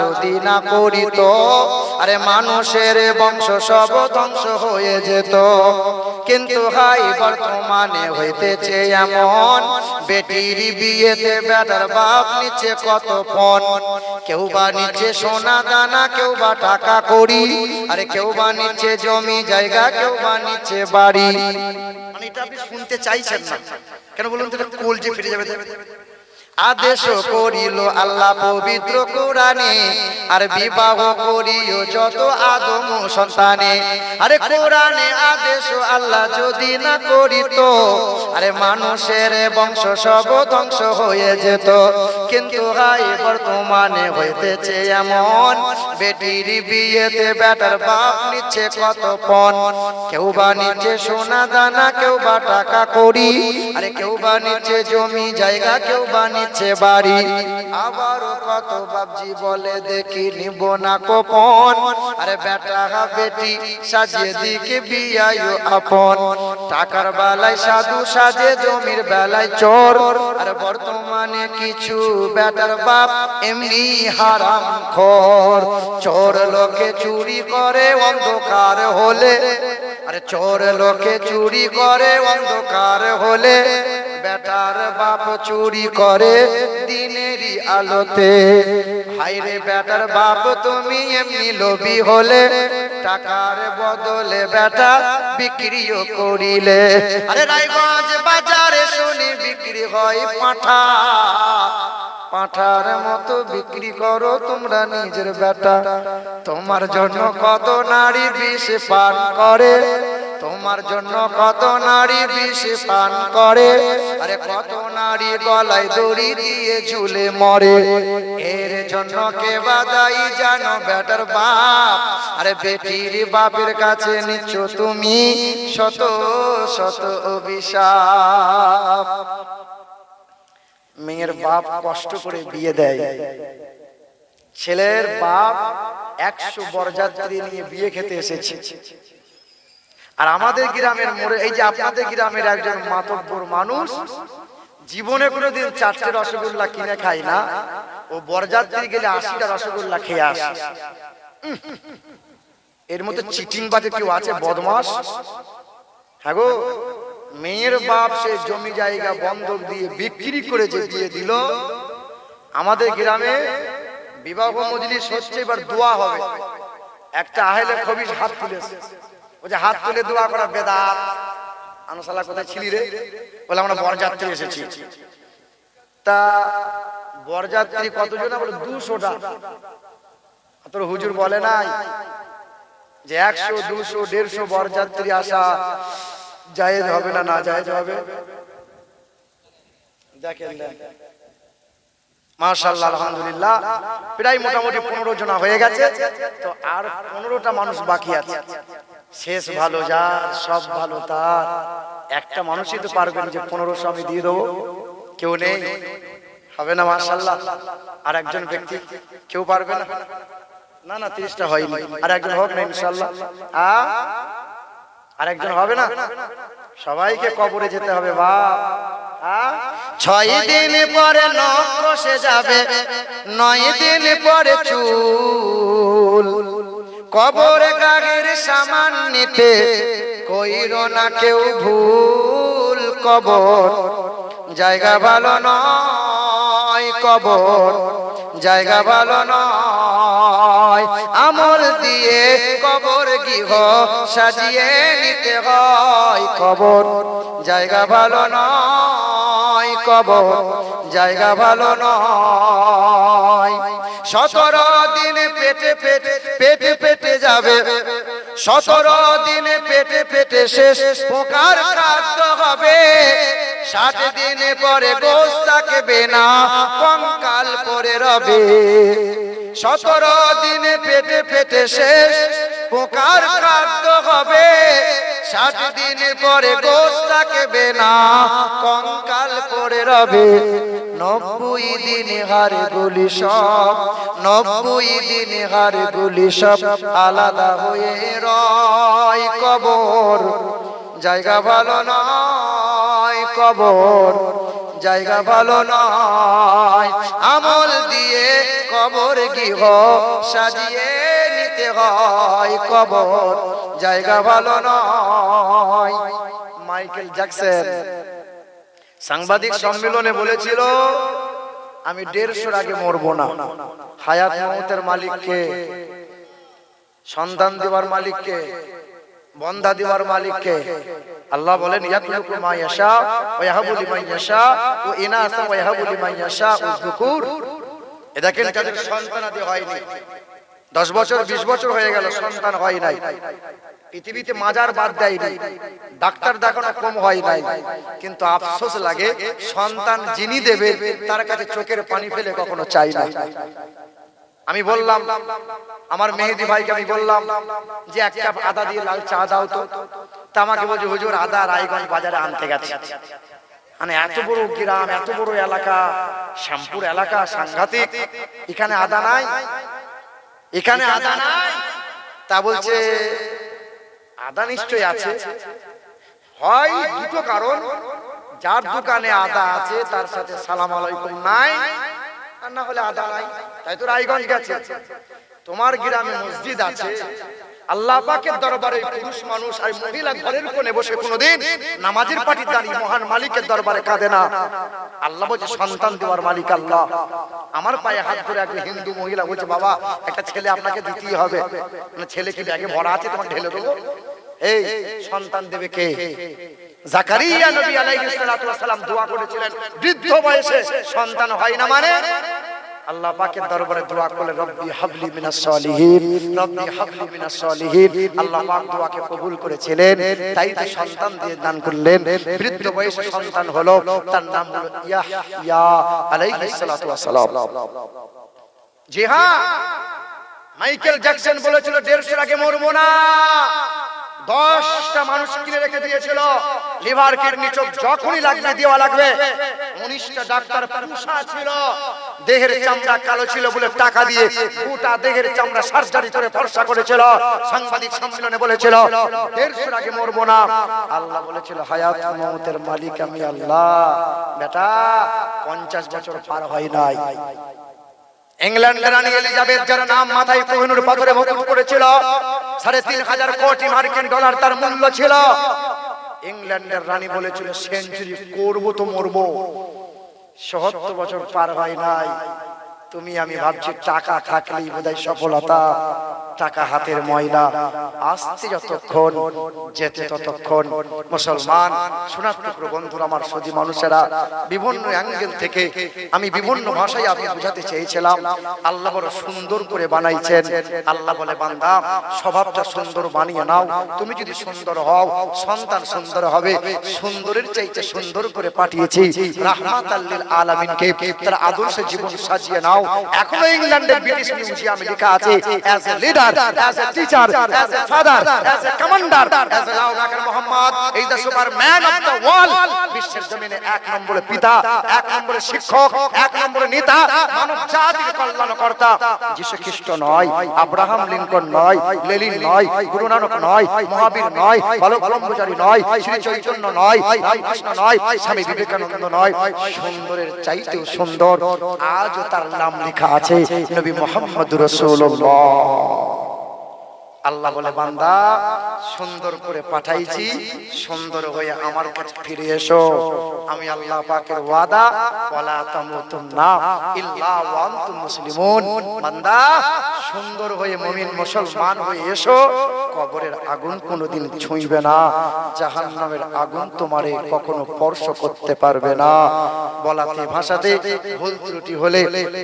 যদি না করিত, আরে মানুষের বংশ সব ধ্বংস হয়ে যেত। কিন্তু হাই বর্তমানে হইতেছে এমন, বেটির বিয়েতে বেটার বাপ নিচ্ছে কত পণ কেউ বা নিচ্ছে সোনা দানা, কেউ বা টাকা করি আরে কেউ বা নিচ্ছে জমি জায়গা, কেউ বা নিচ্ছে বাড়ি। মানে এটা আপনি শুনতে চাইছেন না। কেন বলুন তো কোল যে ফিরে যাবে? আদেশ করিল আল্লাহ পবিত্র কোরআনে আর বিবাহ করিও যত আদম সন্তানে। আরে কোরআনে আদেশ আল্লাহ যদি না করিত আরে মানুষের বংশ সব ধ্বংস হয়ে যেত। কিন্তু হাই বর্তমানে হইতেছে এমন। বেটির বিয়েতে বেটার বাপ নিচ্ছে কত পণ। কেউ বা নিচ্ছে সোনা দানা কেউ বা টাকা করি আরে কেউ বা নিচ্ছে জমি জায়গা কেউ বা নিচ্ছে বাড়ি। আবারও কত বাবজি বলে দেখি নিব না কোপন। আরে বেটা বেটি, সাজিয়ে দিকে বিয়ায় আপন। টাকার বেলায় সাধু সাজে, জমির বেলায় চোর। আর বর্তমানে কিছু বেটার বাপ এমনি হারাম খোর। চোর লোকে চুরি করে, অন্ধকার হলে আরে চোর লোকে চুরি করে, অন্ধকার হলে বেটার বাপ চুরি করে দিনেরই আলোতে। হাইরে বেটার বাপ, তুমি এমনি লোভি হলে টাকার বদলে বেটা বিক্রিও করিলে। আরে রায়গঞ্জ বাজারে শুনি বিক্রি হয় পাঠা। পাঠার মতো বিক্রি করো তোমরা নিজের বেটা। তোমার জন্য কত নারী বিষ পান করে। তোমার জন্য কত নারী বিষ পান করে। আরে কত নারী গলায় দড়ি দিয়ে ঝুলে মরে। এর জন্য কে বাদাই জানো বেটার বাপ? আরে বেটির বাপের কাছে নিচ্ছ তুমি শত শত অভিশাপ। মেয়ের বাপ কষ্ট করে বিয়ে দেয়। ছেলের বাপ একশো বরযাত্রী নিয়ে বিয়ে খেতে এসেছে। আর আমাদের গ্রামের মোড়ে, এই যে আপনাদের গ্রামের একজন মাতব্বর মানুষ, জীবনে কোনোদিন চারটে রসগোল্লা কিনে খায় না। ও বরযাত্রী গেলে আশিটা রসগোল্লা খেয়ে আসে। এর মধ্যে চিটিং বাজে কেউ আছে বদমাস হ্যাঁ গো মেয়ের বাপ সে জমি জায়গা বন্ধক দিয়ে বিক্রি করে যে দিয়ে দিল, আমাদের গ্রামে বিবাহ মজলিস হচ্ছে, এবার দোয়া হবে। একটা আহেলে খবিস হাত তুলেছে। যে হাত তুলে দোয়া করা বেদাত। আনসালা কোথায় ছিলি রে? বলে, আমরা বরযাত্রী এসেছি। তা বরযাত্রী কতজন? বলে, দুশোটা। তোর হুজুর বলে নাই যে, একশো, দুশো, দেড়শো বরযাত্রী আসা জায়েজ হবে না না জায়েজ হবে? দেখেন মাশাল্লাহ আলহামদুলিল্লাহ। প্রায় মোটামুটি পনেরো জনা হয়ে গেছে। তো আর পনেরোটা মানুষ বাকি আছে। শেষ ভালো যার, সব ভালো তার। একটা মানুষই তো পারবেন যে পনেরোশো আমি দিয়ে দেবো। কেউ নেই। হবে না মাশাল্লাহ আর একজন ব্যক্তি কেউ পারবে না? না না, তিরিশটা হয়নি। আর একজন হোক না ইনশাল্লাহ আ আর একজন হবে না? সবাইকে কবরে যেতে হবে বা ছয় দিন পরে নখ যাবে নয় দিন পরে চুল। কবর গাগের সামান নিতে কইর না কেউ ভুল কবর। জায়গা ভালো নয় কবর। জায়গা ভালো নয়। আমল দিয়ে কবর গৃহ সাজিয়ে নিতে হয়। কবর জায়গা ভালো নয়, কবর জায়গা ভালো নয়। সতেরো দিন পেটে পেটে পেটে পেটে যাবে। সতেরো দিনে পেটে পেটে শেষ পোকার খাদ্য হবে। ষাট দিনে পরে গোস থাকবে না, কঙ্কাল পরে রবে। সতেরো দিনে পেটে পেটে শেষ, পোকার খাদ্য হবে। ষাট দিনের পরে গোস থাকবে না, কঙ্কাল পরে রবে। নব্বই দিন হার গুলি সব, নব্বই দিন হার গুলি সব আলাদা হয়ে রয় কবর। জায়গা ভালো নয় কবর। জায়গা ভালো নয়। আমল দিয়ে কবর গৃহ সাজিয়ে নিতে হয়। কবর জায়গা ভালো নয়। মাইকেল জ্যাকসন সাংবাদিক সম্মেলনে বলেছিল আমি দেড়শোর আগে মরবো না। হায়াত মমতের মালিককে সন্তান দেওয়ার মালিককে বন্দা দেওয়ার মালিককে আল্লাহ বলেন, ইয়াকলুকু মা ইয়াশা ওয়া ইয়াহাবু লিমান ইয়াশা ইনাসা ওয়া ইয়াহাবু লিমান ইয়াশা উযকুর এ দেখেন তাদের সন্তানাদি হয়নি, দশ বছর, বিশ বছর হয়ে গেল, সন্তান হয় নাই। পৃথিবীতে মাজার বাদ দেয়নি, ডাক্তার দেখানো কম হয় নাই, কিন্তু আফসোস লাগে, সন্তান যিনি দেবে, তার কাছে চোখের পানি ফেলে কখনো চাই না। আমি বললাম, আমার মেহেদি ভাইকে আমি বললাম, যে এক কাপ আদা দিয়ে লাল চা দাও তো। তা আমাকে বলছে, হুজুর, আদা রায়গঞ্জ বাজারে আনতে গেছে। মানে এত বড় গ্রাম, এত বড় এলাকা, শ্যামপুর এলাকা, সাংঘাতিক। এখানে আদা নাই। এখানে আদা নাই। তা বলছে, আদা নিশ্চয়ই আছে। হয় দুটো কারণ। যার দোকানে আদা আছে, তার সাথে সালাম আলাইকুম নাই, আর না হলে আদা নাই। তাই তো রায়গঞ্জ গেছে। তোমার গ্রামে মসজিদ আছে। দরবারে পুরুষ মানুষ আর মহিলা ঘরের বসে নামাজের পাটি দাঁড়িয়ে মহান মালিকের দরবারে কাঁদে না। আল্লাহ বলছে, সন্তান দেওয়ার মালিক আল্লাহ। আমার পায়ে হাত ধরে হিন্দু মহিলা বলছে, বাবা, একটা ছেলে আপনাকে দিতেই হবে। মানে ছেলে কি ব্যাগে ভরা আছে তোমাকে ঢেলে দেবো? এই, সন্তান দেবে কে? জাকারিয়া নবী আলাইহিস সালাম দোয়া করেছিলেন। বৃদ্ধ বয়সে সন্তান হয় না মানে? আল্লাহ পাকের দরবারে দোয়া করলে রব্বি হাবলি মিনাস সলিহিন রব্বি হাবলি মিনাস সলিহিন আল্লাহ পাক দোয়াকে কবুল করেছিলেন তাই তো সন্তান দিয়ে দান করলেন বৃদ্ধ বয়সে সন্তান হলো তার নাম হলো ইয়াহইয়া আলাইহিস সালাতু ওয়াস সালাম জি হ্যাঁ মাইকেল জ্যাকসন বলেছিল দেড়শোর আগে মরবো না। দশটা মানুষ কিনে রেখে দিয়েছিল। লিভার কিডনি চোখ যখনই লাগবে দেওয়া লাগবে, উনিশটা ডাক্তার পুষা ছিল। দেহের চামড়া কালো ছিল বলে টাকা দিয়ে গোটা দেহের চামড়া সার্জারি করে ফর্সা করেছিল। সাংবাদিক সম্মেলনে বলেছিল, দেড়শোর আগে মরবো না। আল্লাহ বলেছিল, হায়াত মমতের মালিক আমি আল্লাহ। বেটা, পঞ্চাশ বছর পার হয় নাই। ইংল্যান্ডের রানী এলিজাবেথ, যার নাম মাথায় কোহিনুর পাথরে মুকুট করেছিল, সাড়ে তিন হাজার কোটি মার্কিন ডলার তার মূল্য ছিল। ইংল্যান্ডের রানী বলেছিল, সেঞ্চুরি করব তো মরবো। সত্তর বছর পার হয় নাই। তুমি আমি ভাবছি টাকা থাকলেই বোধহয় সফলতা। টাকা হাতের ময়লা। আসতে যতক্ষণ, যেতে ততক্ষণ। মুসলমান, শোনার টুকরো বন্ধুরা, আমার সদী মানুষেরা, বিভিন্ন অ্যাঙ্গেল থেকে আমি বিভিন্ন ভাষায় আমি বুঝাতে চেয়েছিলাম। আল্লাহ বড় সুন্দর করে বানাইছেন। আল্লাহ বলে, বান্দা, স্বভাবটা সুন্দর বানিয়ে নাও। তুমি যদি সুন্দর হও, সন্তান সুন্দর হবে। সুন্দরের চাইতে সুন্দর করে পাঠিয়েছি। রাহমাত আল্লিল আলামিনকে তার আদর্শে জীবন সাজিয়ে নাও। এখনও ইংল্যান্ডের ব্রিটিশ মিউজিয়ামে লেখা আছে as a leader as a teacher as a father as a commander as a লাউ বাকার মোহাম্মদ এই superman of the world. বিশ্বের জমিনে এক নম্বরে পিতা এক নম্বরে শিক্ষক এক নম্বরে নেতা মানব জাতির কল্যাণকর্তা। যিশু খ্রিস্ট নয় আব্রাহাম লিঙ্কন নয় লেলিন নয় গুরু নানক নয় মহাবীর নয় বালক ব্রহ্মচারী নয় শ্রী চৈতন্য নয় রামকৃষ্ণ নয় স্বামী বিবেকানন্দ নয় সুন্দরের চাইতেও সুন্দর। আজও তার নাম লেখা আছে নবী মোহাম্মদ রসুল্লাহ আল্লাহ বলে, বান্দা, সুন্দর করে পাঠাইছি, সুন্দর হয়ে আমার কাছে ফিরে এসো। আমি আল্লাহ পাকের ওয়াদা, ওয়ালা তামুতুন্না ইল্লা ওয়া আনতুম মুসলিমুন। বান্দা, সুন্দর হয়ে মুমিন মুসলমান হয়ে এসো। কবরের আগুন কোনোদিন ছুঁইবে না। জাহান্নামের আগুন তোমারে কখনো স্পর্শ করতে পারবে না। বলাতে ভাষাতে ভুল ত্রুটি হলে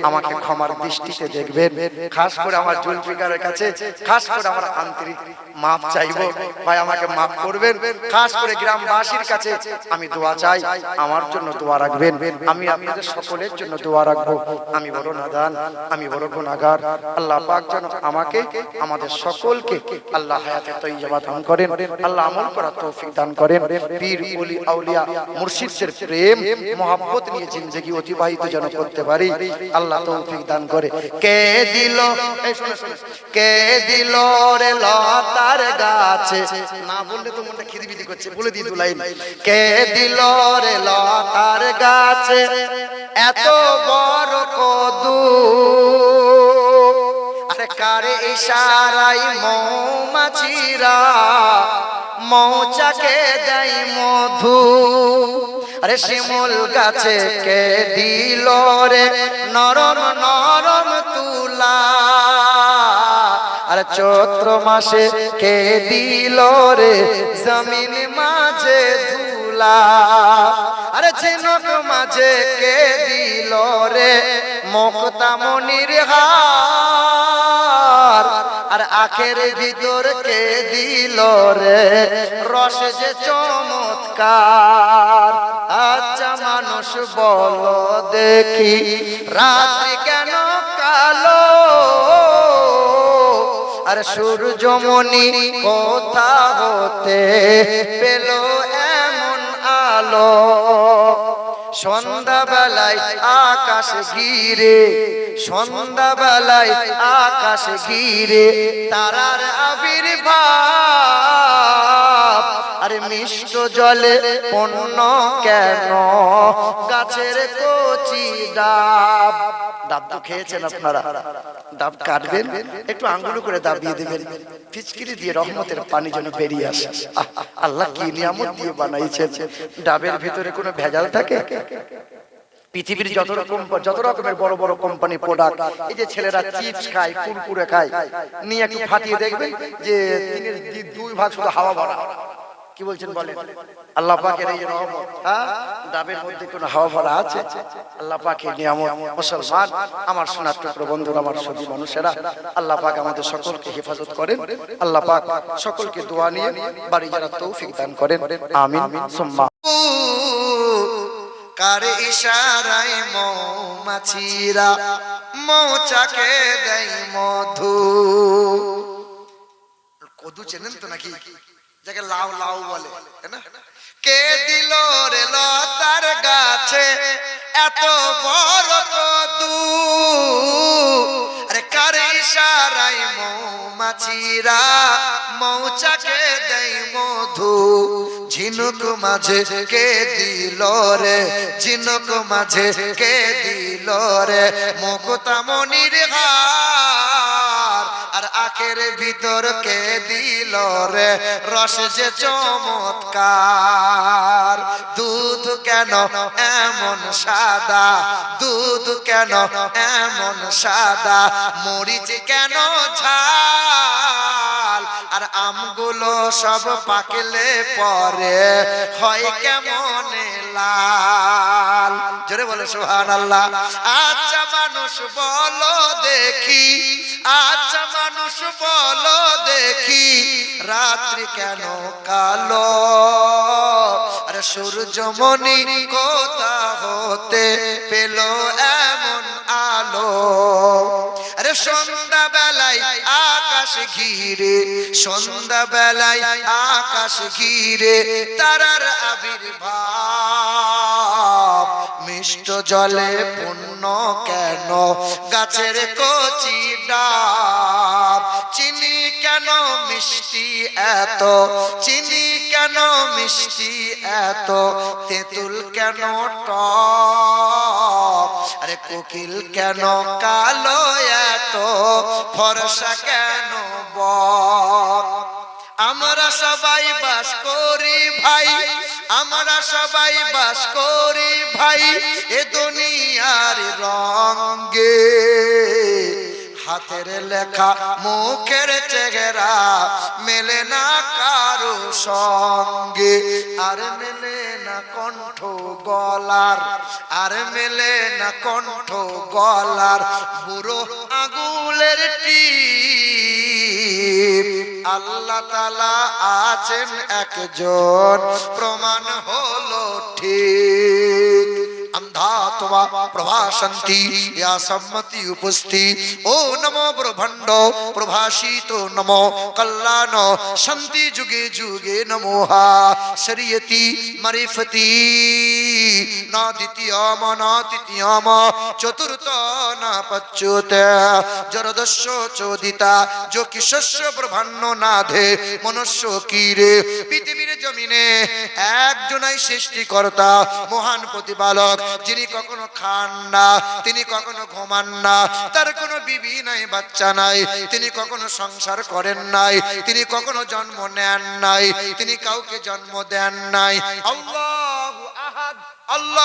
আমাকে ক্ষমার দৃষ্টিতে দেখবেন। খাস করে আমার জুলফিকারের কাছে, খাস করে আমার আন্তরিক মাপ চাইব। ভাই, আমাকে মাফ করবেন। খাস করে গ্রামবাসীর কাছে আমি দোয়া চাই। আমার জন্য দোয়া রাখবেন। আমি আপনাদের সকলের জন্য দোয়া রাখব। আমি বড় নাদান, আমি বড় গুণাগার আল্লাহ পাক যেন আমাকে, আমাদের সকলকে আল্লাহ হায়াতে তৈয়বা দান করেন। আল্লাহ আমল করার তৌফিক দান করেন। পীর, ওলি, আউলিয়া, মুর্শিদদের প্রেম, মহাব্বত নিয়ে জিন্দগি অতিবাহিত যেন করতে পারি। আল্লাহ তৌফিক দান করে। কে দিল? কে দিল? রে লতার গাছে। না বললে তো মনটা খিদিবিদি করছে বলে দিই দুলাই কে দিল রে লতার গাছে? এত বড় কদু। আরে কারে ইশারাই মৌমাছিরা মৌচাকে দেয় মধু? আরে শিমুল গাছে কে দিল রে? নরম নরম তুলা। চৈত্র মাসে কে দিল রে জমিন মাঝে ধুলা? আরে ঝিনুক মাঝে কে দিল রে মুক্তামনির হার? আর আখের ভিতর কে দিল রে? রস যে চমৎকার। আচ্ছা মানুষ বলো দেখি, রাত্রি কেন কালো? আর সূর্যমণি কোথা হতে পেল এমন আলো? সন্ধ্যাবেলায় আকাশ ঘিরে, সন্ধ্যাবেলায় আকাশ ঘিরে, তারার আবির্ভাব। আরে মিষ্ট জলে পণ্য কেন? গাছের কচি ডাব। ডাব তো খেয়েছেন আপনারা। ডাব কাটবেন, একটু আঙ্গুলো করে দাবিয়ে দেবেন। ফিচকিরি দিয়ে রহমতের পানি যেন বেরিয়ে আসে। আল্লাহ কি নিয়ামত দিয়ে বানাইছেন? ডাবের ভিতরে কোনো ভেজাল থাকে? পৃথিবীর যত রকম, যত রকমের বড় বড় কোম্পানি প্রোডাক্ট এই যে ছেলেরা চিপস খায়, কুরকুরে খায়, নিয়ে একটু ফাটিয়ে দেখবেন যে দুই ভাগ শুধু হাওয়া ভরা। কি বলছেন বলেন? আল্লাহ পাকের এই রহমত হ্যাঁ? ডাবের মধ্যে কোনো হাওয়া ভরা আছে? আল্লাহ পাকের নিয়ামত মুসলমান আমার সোনার টুকরো বন্ধুরা আমার সবই মানুষেরা আল্লাহ পাক আমাদের সকলকে হেফাজত করেন। আল্লাহ পাক সকলকে দোয়া নিয়ে বাড়ি যারা তৌফিক দান করেন। আমিন। সুম্মা। কার ইশারায় মৌমাছিরা মৌচাকে দেয় মধু। কদু চেনেন তো নাকি? যাকে লাউ লাউ বলে কে দিল রে লতার গাছে এত বড় কদু? আরে কার ইশারায় মৌমাছিরা মৌচাকে দেয় মধু? ঝিনুক মাঝে কে দিল রে, ঝিনুক মাঝে কে দিল রে? মুকুতামনির আর আখের ভিতর কে দিল রে? রস যে চমৎকার। দুধ কেন এমন সাদা? দুধ কেন এমন সাদা? মরিচ কেন ঝাল? আর আমগুলো সব পাকলে পরে হয় কেমন লাল? জোরে বলে সুহান আল্লাহ আচ্ছা মানুষ, বলো দেখি আচ্ছা মানুষ, বলো দেখি, রাত্রি কেন কালো? আরে সূর্যমণি কোথা হতে পেল এমন আলো? আরে সন্ধ্যা বেলায় ঘিরে সন্ধ্যা বেলায় আকাশ ঘিরে, তারার আবির্ভাব। মিষ্ট জলে পূর্ণ কেন? গাছের কচি ডাব। চিনি কেন মিষ্টি এত? চিনি কেন মিষ্টি এত? তেঁতুল কেন টক? আরে কোকিল কেন কালো এত? ফরসা কেন বক আমরা সবাই বাস করি ভাই, আমরা সবাই বাস করি ভাই, এ দুনিয়ার রঙ্গে হাতের লেখা, মুখের চেহারা মেলে না কারও সঙ্গে। আর মেলে না কণ্ঠ গলার, আর মেলে না কণ্ঠ গলার। বুড়ো আগুলের টিপ আল্লাহ তালা আছেন একজন প্রমাণ হলো ঠিক। अंधात्मा प्रभासंती या सम्मति उपस्थि ओ नमो ब्रह्मंड प्रभाषित नमो कल्याण शांति जुगे जुगे नमोहा शरीयती मरिफती न द्वितीयम न तृतीयम चतुर्थ न पच्युत জরদস্য চোদিতা जो कि শস্য ব্রহ্মাণ্য নাধে মনুষ্য কিরে পৃথিবীর জমিনে একজনাই সৃষ্টিকর্তা মহান প্রতিপালক যিনি কখনো খান না, তিনি কখনো ঘুমান না, তার কোনো বিবি নাই, বাচ্চা নাই, তিনি কখনো সংসার করেন নাই, তিনি কখনো জন্ম নেন নাই, তিনি কাউকে জন্ম দেন নাই। আল্লাহ আহাদ। তিনি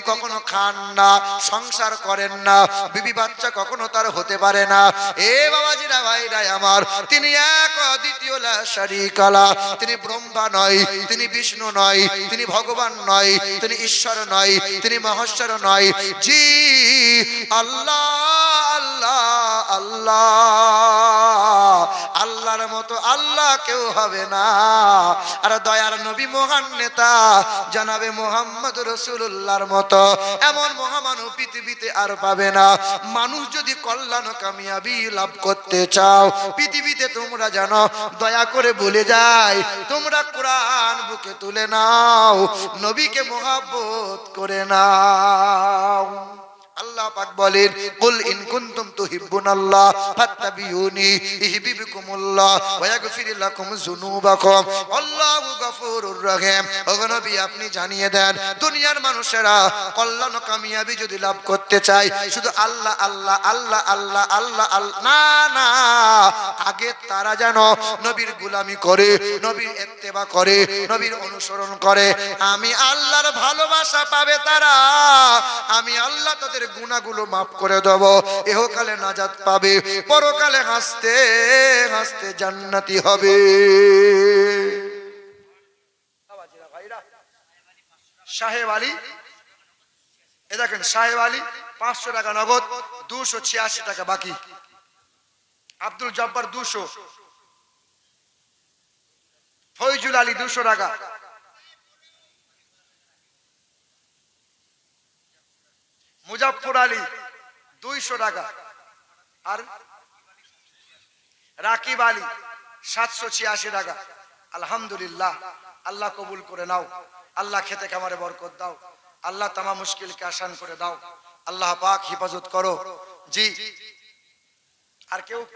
কখনো খান না, সংসার করেন না, বিবি বাচ্চা কখনো তার হতে পারে না। এ বাবাজিরা ভাইরা আমার, তিনি এক দ্বিতীয় লা শারিকালা তিনি ব্রহ্মা নয়, তিনি বিষ্ণু নয়, তিনি ভগবান নয়, তিনি ঈশ্বর নয়, তিনি মহেশ্বর নয়। জি আল্লাহ আল্লাহ আল্লাহ। আল্লাহর মতো আল্লাহ কেউ হবে না। আর দয়ার নবী মহান নেতা, জানাবে মোহাম্মদ রসুল্লাহর মতো, এমন মহামানব পৃথিবীতে আর পাবে না। মানুষ যদি কল্যাণ কামিয়াবি লাভ করতে চাও, পৃথিবীতে তোমরা জানো, দয়া করে বলে যায় তোমরা কোরআন বুকে তুলে নাও, নবীকে মোহাব্বত করে পাক বলেন, কুল ইন কুনতুম তুহিব্বুনাল্লাহ ফাত্তাবিউনি ওয়া ইয়াগফির লাকুম যুনুবাকুম। আল্লাহু গফুরুর রহিম। নবী, আপনি জানিয়ে দেন, দুনিয়ার মানুষেরা কল্যাণ কামিয়াবি যদি লাভ করতে চায়, শুধু আল্লাহ আল্লাহ আল্লাহ আল্লাহ আল্লাহ না না, আগে তারা যেন নবীর গুলামি করে, নবীর ইত্তেবা করে, নবীর অনুসরণ করে। আমি আল্লাহর ভালোবাসা পাবে তারা। আমি আল্লাহ তাদের গুণাগুলো মাফ করে দেব। এহকালে নাজাত পাবে, পরকালে হাসতে হাসতে জান্নাতি হবে। সাহেব আলী, এ দেখেন, সাহেব আলী পাঁচশো টাকা নগদ, দুশো ছিয়াশি টাকা বাকি। আব্দুল জব্বার দুশো। ফৈজুল আলী দুশো টাকা। মুজাফর আলী, দুইশো টাকা। আর রাকিব আলী, সাতশো ছিয়াশি টাকা। আলহামদুলিল্লাহ, আল্লাহ কবুল করে নাও। আল্লাহ খেতে কামারে বরকত দাও। আল্লাহ তামা মুশকিলকে আসান করে দাও। আল্লাহ পাক হেফাজত করো। জি। আর কেউ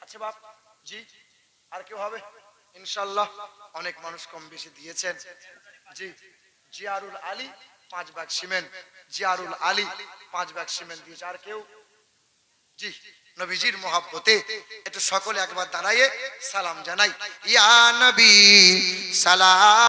আছে বাপ? জি। আর কেউ হবে? ইনশাল্লাহ অনেক মানুষ কম বেশি দিয়েছেন। জি। জিয়ারুল আলী পাঁচ ব্যাগ সিমেন্ট, জিয়ারুল আলী পাঁচ ব্যাগ সিমেন্ট দিয়েছে। আর কেউ? জি, নবীজির মহাব্বতে একটু সকলে একবার দাঁড়াইয়ে সালাম জানাই। ইয়া নবী, সালাম।